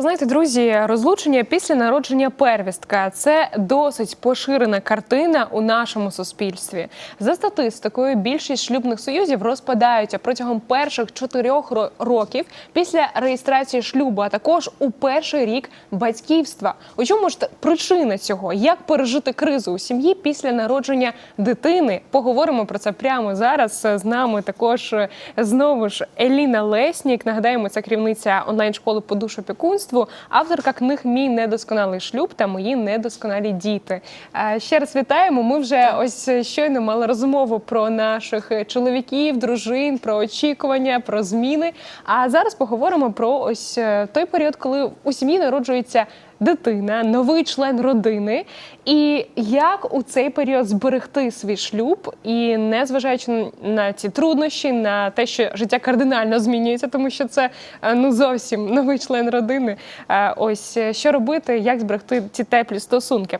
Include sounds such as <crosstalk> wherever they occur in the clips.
Знаєте, друзі, розлучення після народження первістка це досить поширена картина у нашому суспільстві. За статистикою, більшість шлюбних союзів розпадаються протягом перших чотирьох років після реєстрації шлюбу, а також у перший рік батьківства. У чому ж причина цього? Як пережити кризу у сім'ї після народження дитини? Поговоримо про це прямо зараз. З нами також е, знову ж Еліна Леснік. Нагадаємо, це керівниця онлайн-школи по душопікунству, авторка книг Мій недосконалий шлюб та мої недосконалі діти. Е, Ще раз вітаємо. Ми вже ось щойно мали розмову про наших чоловіків, дружин, про очікування, про зміни. А зараз поговоримо про ось е, той період, коли у сім'ї народжується дитина, новий член родини, і як у цей період зберегти свій шлюб, і не зважаючи на ці труднощі, на те, що життя кардинально змінюється, тому що це е, ну зовсім новий член родини. Е, Ось е, що робити, як зберегти ці теплі стосунки.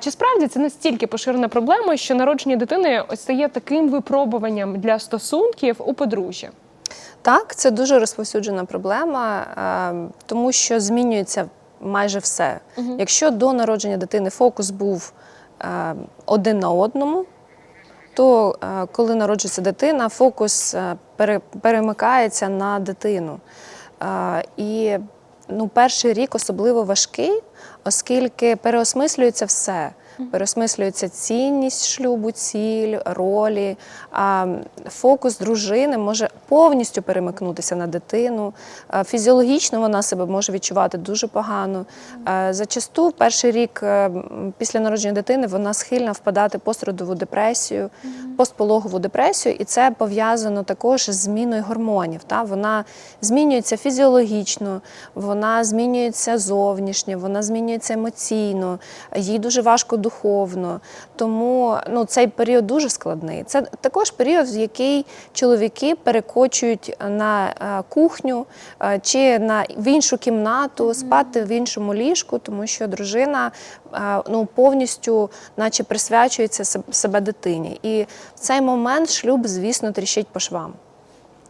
Чи справді це настільки поширена проблема, що народження дитини ось стає таким випробуванням для стосунків у подружжя? Так, це дуже розповсюджена проблема, тому що змінюється майже все. Якщо до народження дитини фокус був е, один на одному, то е, коли народжується дитина, фокус е, пере- перемикається на дитину. Е, І ну, перший рік особливо важкий, оскільки переосмислюється все. Переосмислюється цінність шлюбу, ціль, ролі. А фокус дружини може повністю перемикнутися на дитину. Фізіологічно вона себе може відчувати дуже погано. Зачасту перший рік е, після народження дитини вона схильна впадати в постродову депресію, постпологову депресію, і це пов'язано також з зміною гормонів. Та? Вона змінюється фізіологічно, вона змінюється зовнішньо, вона змінюється емоційно, їй дуже важко духовно. Тому ну, цей період дуже складний. Це також період, в який чоловіки перекочують на е, кухню е, чи на в іншу кімнату, спати в іншому ліжку, тому що дружина е, ну, повністю, наче присвячується себе дитині. І в цей момент шлюб, звісно, тріщить по швам.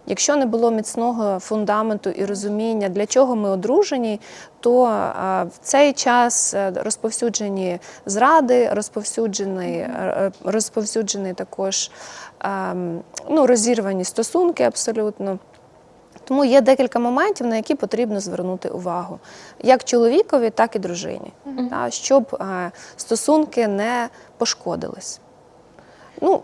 Якщо не було міцного фундаменту і розуміння, для чого ми одружені, то е, в цей час е, розповсюджені зради, розповсюджений, е, розповсюджений також ем, ну, розірвані стосунки абсолютно. Тому є декілька моментів, на які потрібно звернути увагу як чоловікові, так і дружині, та, щоб е, стосунки не пошкодились. Ну,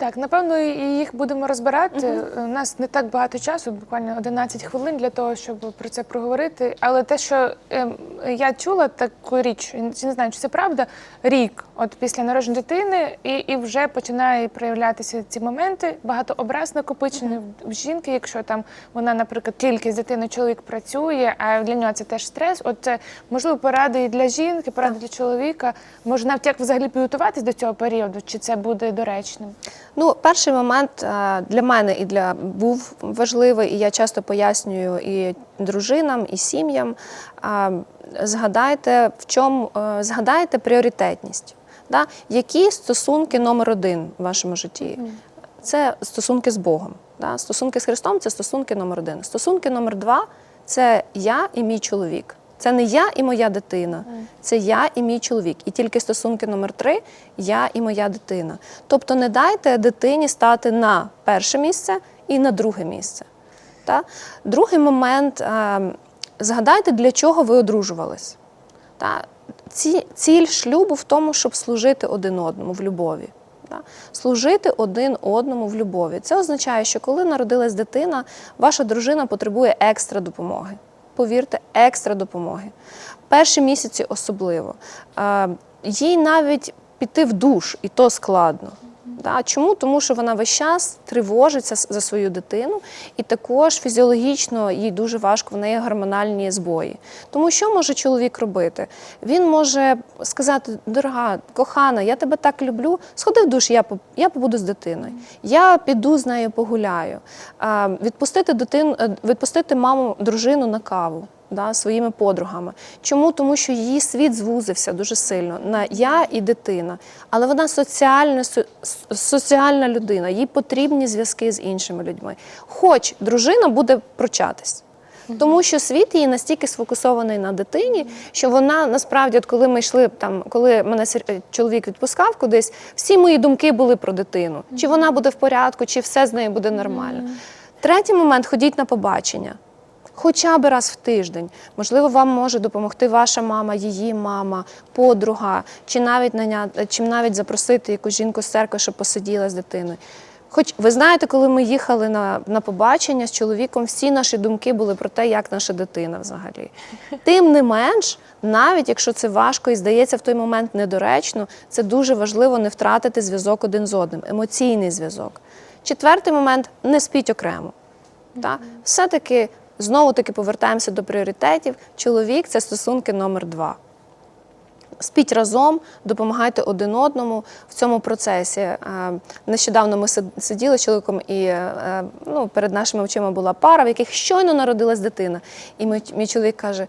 Так, напевно, і їх будемо розбирати. У нас не так багато часу, буквально 11 хвилин для того, щоб про це проговорити. Але те, що ем, я чула таку річ, не знаю, чи це правда, рік, от після народження дитини, і, і вже починає проявлятися ці моменти. Багато образ накопичений в- в жінки, якщо там вона, наприклад, тільки з дитиною чоловік працює, а для нього це теж стрес. От це можливо поради і для жінки, поради для чоловіка. Може навіть як взагалі підготуватись до цього періоду, чи це буде доречним? Ну, перший момент е, для мене і для був важливий, і я часто пояснюю і дружинам, і сім'ям. Згадайте, в чому е, згадайте пріоритетність. Да? Які стосунки номер один в вашому житті? Це стосунки з Богом. Да? Стосунки з Христом це стосунки номер один. Стосунки номер два це я і мій чоловік. Це не я і моя дитина, це я і мій чоловік. І тільки стосунки номер три я і моя дитина. Тобто не дайте дитині стати на перше місце і на друге місце. Та? Другий момент е, згадайте, для чого ви одружувались. Та? Ці, ціль шлюбу в тому, щоб служити один одному в любові. Служити один одному в любові. Це означає, що коли народилась дитина, ваша дружина потребує екстра допомоги. Повірте, екстра допомоги. Перші місяці особливо. Їй навіть піти в душ, і то складно. Да? Чому? Тому що вона весь час тривожиться за свою дитину, і також фізіологічно їй дуже важко, в неї гормональні збої. Тому що може чоловік робити? Він може сказати: дорога, кохана, я тебе так люблю, сходи в душ, я, я побуду з дитиною. Я піду з нею погуляю. Відпустити дитину, е, відпустити маму, дружину на каву да, своїми подругами. Чому? Тому що її світ звузився дуже сильно на я і дитина. Але вона соціальна, со- соціальна людина, їй потрібні зв'язки з іншими людьми. Хоч дружина буде прочатись. Тому що світ її настільки сфокусований на дитині, що вона насправді, от коли ми йшли там, коли мене сер- чоловік відпускав кудись, всі мої думки були про дитину. Чи вона буде в порядку, чи все з нею буде нормально. Третій момент ходіть на побачення. Хоча б раз в тиждень. Можливо, вам може допомогти ваша мама, її мама, подруга, чи навіть наняти, чи навіть запросити якусь жінку з церкви, щоб посиділа з дитиною. Хоч ви знаєте, коли ми їхали на, на побачення з чоловіком, всі наші думки були про те, як наша дитина взагалі. <laughs> Тим не менш, навіть якщо це важко і здається в той момент недоречно, це дуже важливо не втратити зв'язок один з одним, емоційний зв'язок. Четвертий момент не спіть окремо. Та? Все-таки знову таки повертаємося до пріоритетів. Чоловік це стосунки номер два. Спіть разом, допомагайте один одному в цьому процесі. Е, Нещодавно ми сиділи з чоловіком, і е, ну, перед нашими очима була пара, в яких щойно народилась дитина. І мій, мій чоловік каже: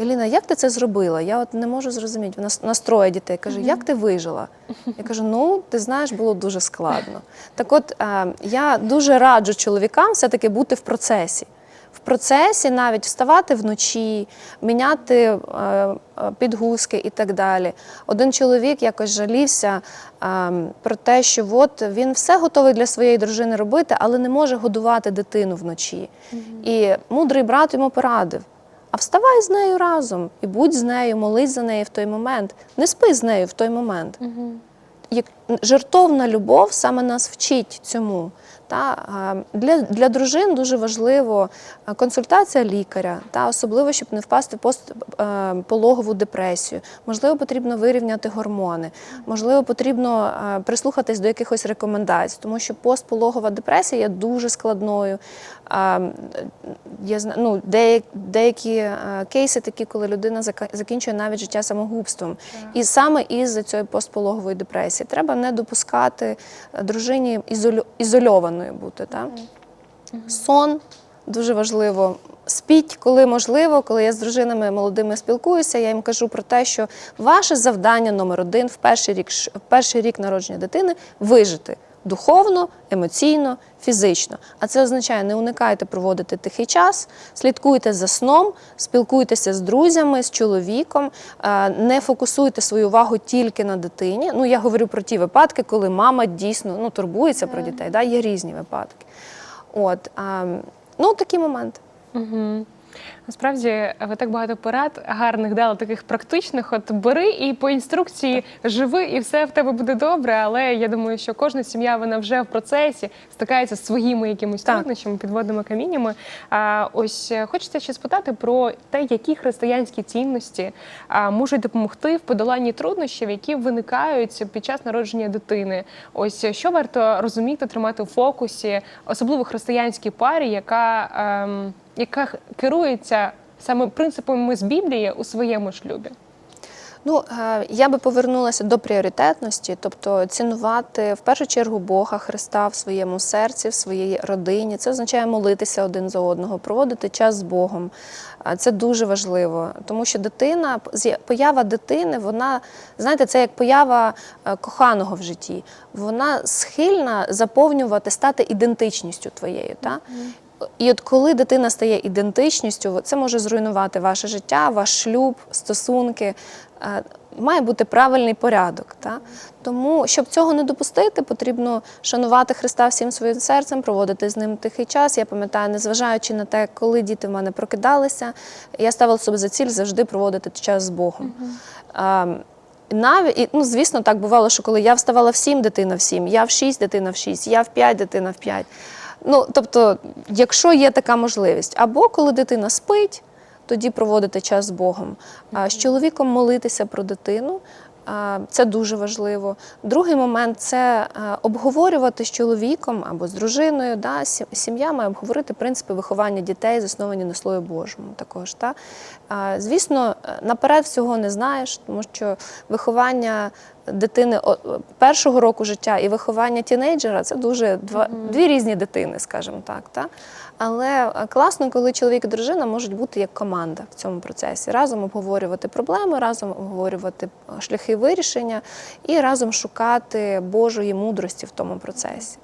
Еліна, як ти це зробила? Я от не можу зрозуміти. Вона с- настроє дітей. Каже, як ти вижила? Я кажу: ну, ти знаєш, було дуже складно. Так от е, я дуже раджу чоловікам все-таки бути в процесі. Процесі навіть вставати вночі, міняти е, е, підгузки і так далі. Один чоловік якось жалівся е, про те, що от він все готовий для своєї дружини робити, але не може годувати дитину вночі. І мудрий брат йому порадив. А вставай з нею разом і будь з нею, молись за неї в той момент. Не спи з нею в той момент. Як жертовна любов саме нас вчить цьому. Та, для, для дружин дуже важливо консультація лікаря, та, особливо, щоб не впасти в постпологову депресію. Можливо, потрібно вирівняти гормони, можливо, потрібно прислухатись до якихось рекомендацій, тому що постпологова депресія є дуже складною. Я ну, деякі, кейси такі, коли людина закінчує навіть життя самогубством. І саме із-за цієї постпологової депресії треба не допускати дружині ізоль... ізольованою бути. Та? Сон дуже важливо. Спіть, коли можливо, коли я з дружинами молодими спілкуюся, я їм кажу про те, що ваше завдання номер один в перший рік, в перший рік народження дитини вижити духовно, емоційно, фізично. А це означає, не уникайте проводити тихий час, слідкуйте за сном, спілкуйтеся з друзями, з чоловіком, е, не фокусуйте свою увагу тільки на дитині. Ну, я говорю про ті випадки, коли мама дійсно ну, турбується про дітей. Да? Є різні випадки. От, а, ну, такі моменти. Угу. Насправді ви так багато порад гарних дали, таких практичних. От бери і по інструкції живи, і все в тебе буде добре. Але я думаю, що кожна сім'я вона вже в процесі стикається з своїми якимись Так. труднощами, підводними каміннями. А ось е, хочеться ще спитати про те, які християнські цінності а, можуть допомогти в подоланні труднощів, які виникають під час народження дитини. Ось що варто розуміти, тримати в фокусі, особливо християнській парі, яка. ем, яка керується саме принципами з Біблії у своєму шлюбі. Ну, е, я би повернулася до пріоритетності, тобто цінувати в першу чергу Бога Христа в своєму серці, в своїй родині. Це означає молитися один за одного, проводити час з Богом. Це дуже важливо, тому що дитина, поява дитини, вона, знаєте, це як поява е, коханого в житті. Вона схильна заповнювати, стати ідентичністю твоєю. Та? І от коли дитина стає ідентичністю, це може зруйнувати ваше життя, ваш шлюб, стосунки. Е, Має бути правильний порядок. Та? Тому, щоб цього не допустити, потрібно шанувати Христа всім своїм серцем, проводити з ним тихий час. Я пам'ятаю, незважаючи на те, коли діти в мене прокидалися, я ставила собі за ціль завжди проводити час з Богом. А, навіть, ну, звісно, так бувало, що коли я вставала в 7, дитина в 7, я в 6, дитина в 6, я в 5, дитина в 5. Ну, тобто, якщо є така можливість, або коли дитина спить, тоді проводити час з Богом. А з чоловіком молитися про дитину. Це дуже важливо. Другий момент це обговорювати з чоловіком або з дружиною. Да? Сім'я має обговорити принципи виховання дітей, засновані на Слові Божому. Також, та? Звісно, е, наперед всього не знаєш, тому що виховання дитини першого року життя і виховання тінейджера це дуже два, дві різні дитини, скажімо так. Та? Але е, класно, коли чоловік і дружина можуть бути як команда в цьому процесі, разом обговорювати проблеми, разом обговорювати е, шляхи вирішення і разом шукати Божої мудрості в тому процесі.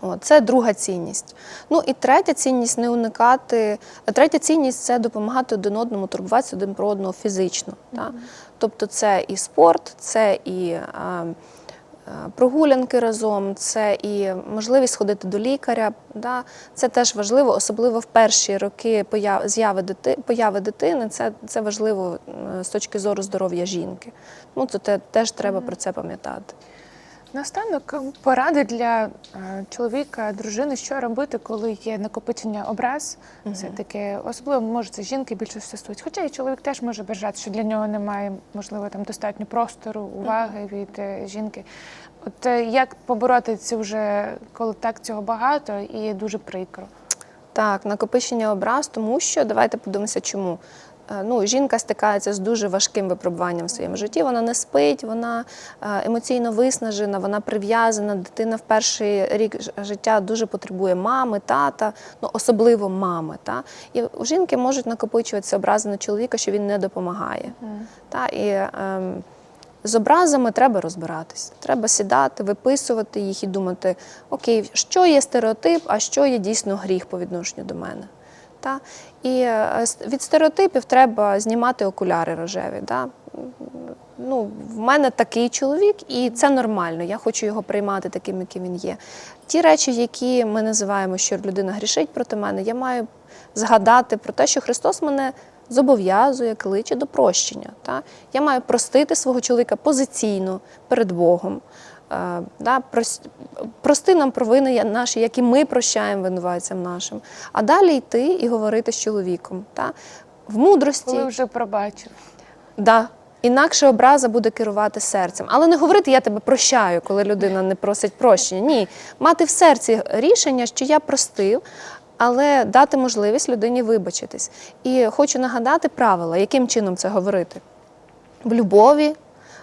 О, це друга цінність. Ну і третя цінність не уникати. Третя цінність це допомагати один одному, турбуватися один про одного фізично. Та? Тобто це і спорт, це і а, прогулянки разом, це і можливість ходити до лікаря. Да? Це теж важливо, особливо в перші роки появи дити, появи дитини. Це, це важливо е, з точки зору здоров'я жінки. Ну, це теж треба про це пам'ятати. Наостанок поради для е, чоловіка, дружини, що робити, коли є накопичення образ. Це таке особливо може це жінки більше стосується. Хоча і чоловік теж може бажати, що для нього немає можливо там достатньо простору, уваги від е, жінки. От е, як побороти це вже коли так цього багато і дуже прикро. Так, накопичення образ, тому що давайте подивимося, чому. Е, Ну, жінка стикається з дуже важким випробуванням в своєму житті. Вона не спить, вона е, емоційно виснажена, вона прив'язана. Дитина в перший рік життя дуже потребує мами, тата, ну особливо мами. Та? І у жінки можуть накопичуватися образи на чоловіка, що він не допомагає. Та? І, ем, з образами треба розбиратись. Треба сідати, виписувати їх і думати, окей, що є стереотип, а що є дійсно гріх по відношенню до мене. Та? І е, від стереотипів треба знімати окуляри рожеві. Да? Ну, в мене такий чоловік, і це нормально. Я хочу його приймати таким, яким він є. Ті речі, які ми називаємо, що людина грішить проти мене, я маю згадати про те, що Христос мене зобов'язує, кличе до прощення. Та? Я маю простити свого чоловіка позиційно перед Богом. Е, да, прости нам провини наші, як і ми прощаємо винуватцям нашим. А далі йти і говорити з чоловіком. Та? В мудрості. Коли вже пробачив. Да. Інакше образа буде керувати серцем. Але не говорити я тебе прощаю, коли людина не просить прощення. Ні. Мати в серці рішення, що я простив, але дати можливість людині вибачитись. І хочу нагадати правила, яким чином це говорити. В любові,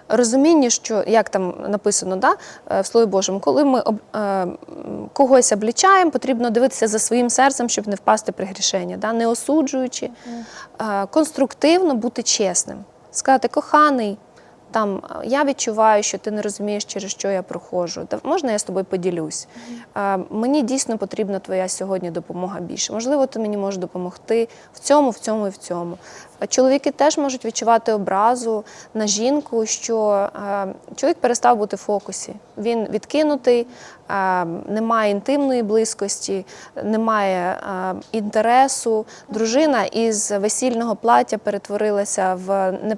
розумінні, що як там написано да, е, в Слові Божому, коли ми об- е, когось облічаємо, потрібно дивитися за своїм серцем, щоб не впасти при грішення, да, не осуджуючи, е, конструктивно бути чесним. Сказати, коханий, там е, я відчуваю, що ти не розумієш, через що я проходжу. Можна я з тобою поділюсь? Е, Мені дійсно потрібна твоя сьогодні допомога більше. Можливо, ти мені можеш допомогти в цьому, в цьому і в цьому. Чоловіки теж можуть відчувати образу на жінку, що е, чоловік перестав бути в фокусі. Він відкинутий, е, немає інтимної близькості, немає е, інтересу. Дружина із весільного плаття перетворилася в не,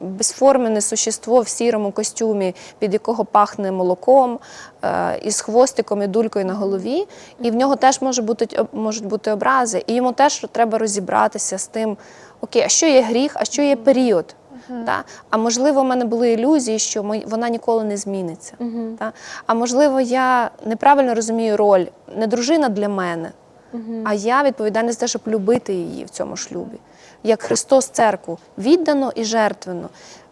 безформене существо в сірому костюмі, від якого пахне молоком, із хвостиком і дулькою на голові. І в нього теж можуть бути образи. І йому теж треба розібратися з тим, окей, а що є гріх, а що є період. Та? А можливо, в мене були ілюзії, що мої- вона ніколи не зміниться. Та? А можливо, я неправильно розумію роль не дружина для мене, а я відповідальна за те, щоб любити її в цьому шлюбі. Як Христос церкву віддано і жертвенно.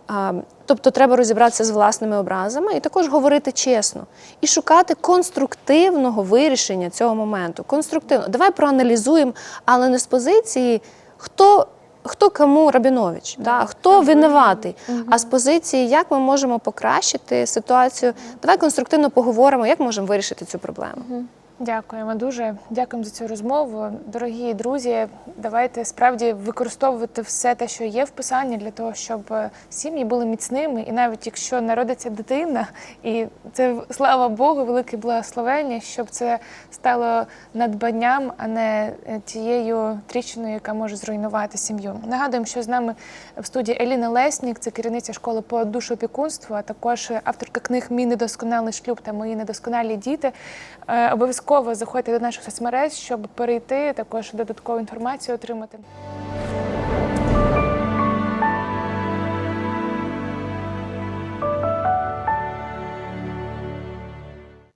А, Тобто треба розібратися з власними образами і також говорити чесно і шукати конструктивного вирішення цього моменту. Конструктивно. Давай проаналізуємо, але не з позиції, хто. Хто кому Рабінович, да? хто винуватий, а з позиції, як ми можемо покращити ситуацію. Давай конструктивно поговоримо, як можемо вирішити цю проблему. Дякуємо дуже. Дякуємо за цю розмову. Дорогі друзі, давайте справді використовувати все те, що є в писанні, для того, щоб е, сім'ї були міцними. І навіть якщо народиться дитина, і це слава Богу, велике благословення, щоб це стало надбанням, а не е, тією тріщиною, яка може зруйнувати сім'ю. Нагадуємо, що з нами в студії Еліна Леснік, це керівниця школи по душоопікунству, а також авторка книг Мій недосконалий шлюб та мої недосконалі діти. Е, Обов'язково заходьте до наших соцмереж, щоб перейти також додаткову інформацію отримати.